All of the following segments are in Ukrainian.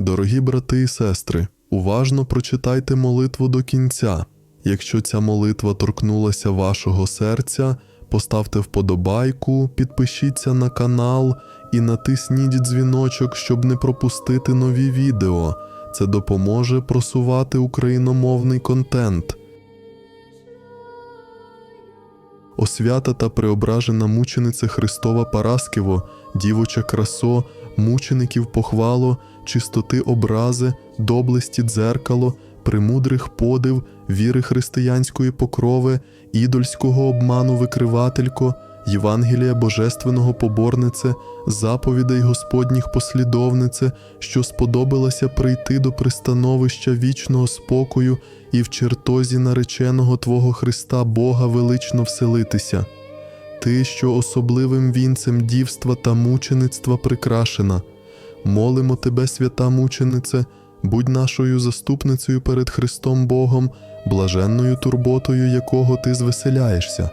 Дорогі брати і сестри, уважно прочитайте молитву до кінця. Якщо ця молитва торкнулася вашого серця, поставте вподобайку, підпишіться на канал і натисніть дзвіночок, щоб не пропустити нові відео. Це допоможе просувати україномовний контент. Освята та преображена мучениця Христова Параскево, дівоча красо, мучеників похвало, чистоти образи, доблесті дзеркало, премудрих подив, віри християнської покрови, ідольського обману викривателько, Євангелія Божественного поборнице, заповідей Господніх послідовнице, що сподобалася прийти до пристановища вічного спокою і в чертозі нареченого Твого Христа Бога велично вселитися. Ти, що особливим вінцем дівства та мучеництва прикрашена, молимо тебе, свята мученице, будь нашою заступницею перед Христом Богом, блаженною турботою якого ти звеселяєшся.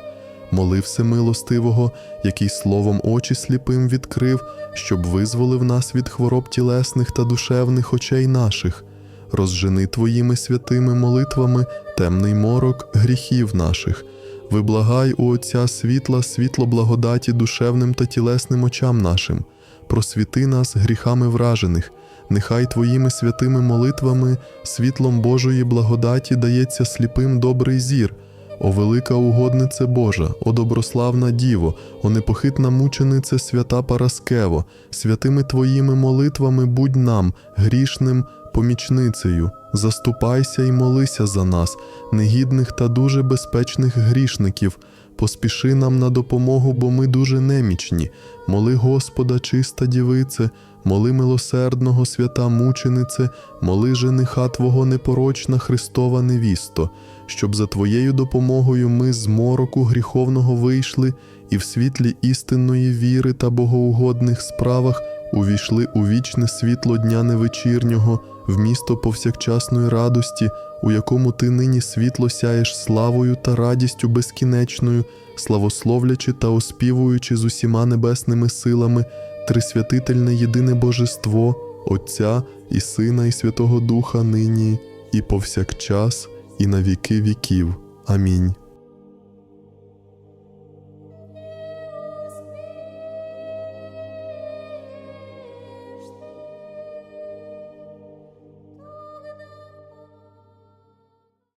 Моли всемилостивого, який словом очі сліпим відкрив, щоб визволив нас від хвороб тілесних та душевних очей наших. Розжени твоїми святими молитвами темний морок гріхів наших. Виблагай у Отця світла, світло благодаті душевним та тілесним очам нашим. Просвіти нас гріхами вражених. Нехай Твоїми святими молитвами, світлом Божої благодаті дається сліпим добрий зір. О велика угоднице Божа, о доброславна Діво, о непохитна мученице свята Параскево, святими Твоїми молитвами будь нам, грішним, помічницею, заступайся і молися за нас, негідних та дуже безпечних грішників. Поспіши нам на допомогу, бо ми дуже немічні. Моли Господа, чиста дівице, моли милосердного свята мученице, моли жениха Твого непорочна Христова невісто, щоб за Твоєю допомогою ми з мороку гріховного вийшли і в світлі істинної віри та богоугодних справах увійшли у вічне світло дня невечірнього, в місто повсякчасної радості, у якому ти нині світло сяєш славою та радістю безкінечною, славословлячи та оспівуючи з усіма небесними силами трисвятительне єдине Божество, Отця і Сина, і Святого Духа нині, і повсякчас, і на віки віків. Амінь.